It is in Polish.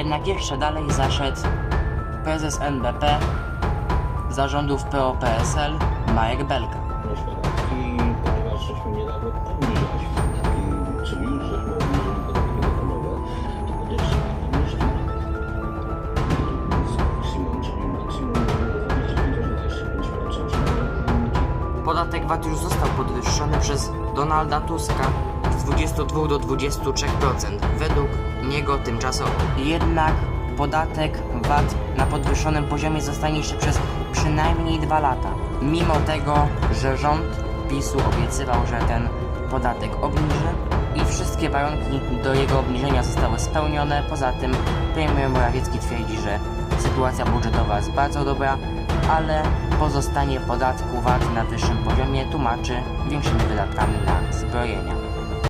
Jednak jeszcze dalej zaszedł prezes NBP zarządów PO-PSL Marek Belka. I ponieważ żeśmy niedawno obniżyliśmy podatki, czyli już żeśmy obniżyli podatki dochodowe, to podejście obniżyli maksimum, czyli maksimum 25-25%. Podatek VAT już został podwyższony przez Donalda Tuska 22 do 23% według niego tymczasowo. Jednak podatek VAT na podwyższonym poziomie zostanie jeszcze przez przynajmniej dwa lata. Mimo tego, że rząd PiSu obiecywał, że ten podatek obniży i wszystkie warunki do jego obniżenia zostały spełnione. Poza tym premier Morawiecki twierdzi, że sytuacja budżetowa jest bardzo dobra, ale pozostanie podatku VAT na wyższym poziomie tłumaczy większymi wydatkami na zbrojenia.